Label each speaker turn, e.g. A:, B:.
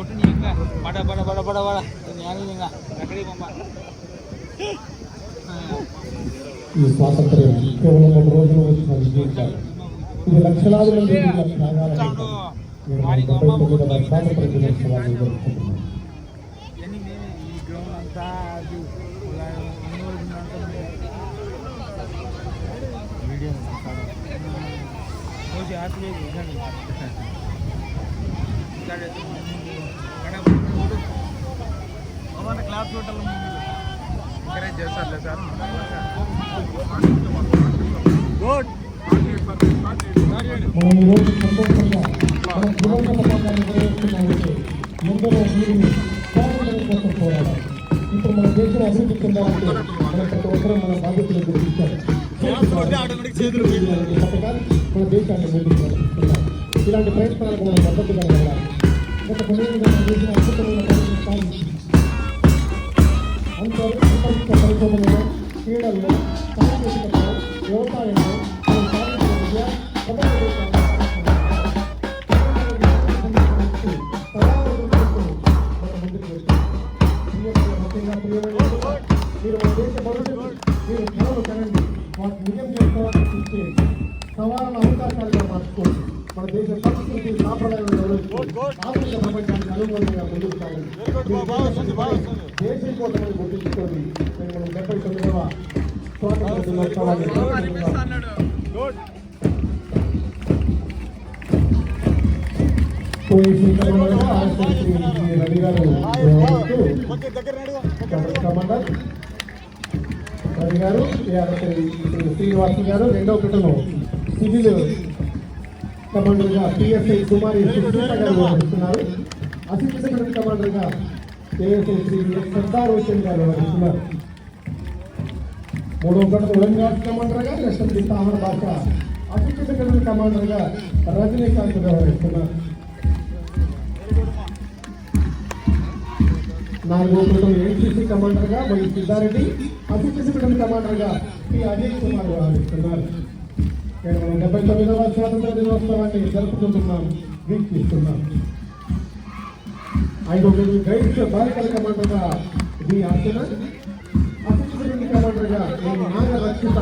A: బడ బడ బడ బడ బడ జ్ఞానంగా ఎక్కడికి పంప
B: ఈ స్వాతంత్ర్యం కేవలం ఒక రోజులో వచ్చిన విజయం కాదు ఇది లక్షలాది మంది వీరుల త్యాగాల ఫలితం. నేను మన డెబ్బై తొమ్మిదవ స్వాతంత్ర దినోత్సవాన్ని జరుపుకుంటున్నాను
A: ఎన్ని నేనే ఈ గ్రౌండ్ అంతా అది ఇలా అన్ని రోజులు అంతా వీడియో రోజు హ్యాపీ క్లాస్ హోటల్ ఎంకరేజ్ చేస్తారులే సార్ గుడ్
B: మనం ఈ సంతోషంగా మన దివంగత పథకాన్ని నిర్వహిస్తున్నామంటే ఎందరో వీరిని స్వాతంత్ర్యం కోసం పోరాడారు ఇప్పుడు మన దేశం అభివృద్ధి చెందాలంటే మన ప్రతి ఒక్కరూ మన బాధ్యతలు ఇలాంటి పథకాలు మన దేశాన్ని ముందుకు ఇలాంటి ప్రయత్నాలకు మనం మద్దతు కలగాలి గత కొన్నేళ్ళుగా మన దేశం అద్భుతమైన ప్రగతిని సాధించింది అంత అంతరిక్ష పరిశోధనలో క్రీడల్లో సాంకేతికతలో వ్యవసాయంలో మనం సాధించిన విద్య ప్రపంచ దేశాల్లో ముఖ్యంగా ప్రియమైన మీరు మన దేశ భవిష్యత్తు మీరు కలలు కనండి వాటి నిజం చేసుకోవాలని చూస్తే సవాళ్ళ అవకాశాలుగా మార్చుకోవచ్చు. మన దేశ సంస్కృతి సాంప్రదాయాలను గౌరవించుకోండి ఆధునిక ప్రపంచానికి అనుగుణంగా ముందుకు దేశం కోసం గుర్తించుకొని నేను మనం డెబ్బై తొమ్మిదవ స్వాతంత్ర దినోత్సవాన్ని రవి గారు. గౌరవిస్తూ కమాండర్ రవి గారు ఏఆర్ఎస్ గారు కుటుంబం. సివిల్ కమాండర్గా పిఎస్ఐ కుమారి సుష్మిత గారు వ్యవహరిస్తున్నారు. అసిస్టెంట్ కమాండర్గా ఏఎస్ఐ శ్రీ సర్దార్ హుసేన్ గారు వ్యవహరిస్తున్నారు. మూడో గంట తెలంగాణ కమాండర్గా లక్ష్మీ తామర భాష. అసిస్టెంట్ కమాండర్గా రజనీకాంత్ వ్యవహరిస్తున్నారు. నాలుగో కుటుంబం ఏసీసీ కమాండర్గా వై సిద్ధారెడ్డి. అసిస్టెంట్ కుటుంబ కమాండర్గా పి. అజయ్ కుమార్ వ్యవహరిస్తున్నారు. నేను మనం డెబ్బై తొమ్మిదవ స్వాతంత్ర దినోత్సవాన్ని జరుపుకుంటున్నాం వీక్షిస్తున్నాం ఐదు ఐదుగురు గైడ్స్ బాలికల కమాండర్గా బి అర్చన అసిస్టెంట్ కమాండర్గా నేను నాగ రక్షిత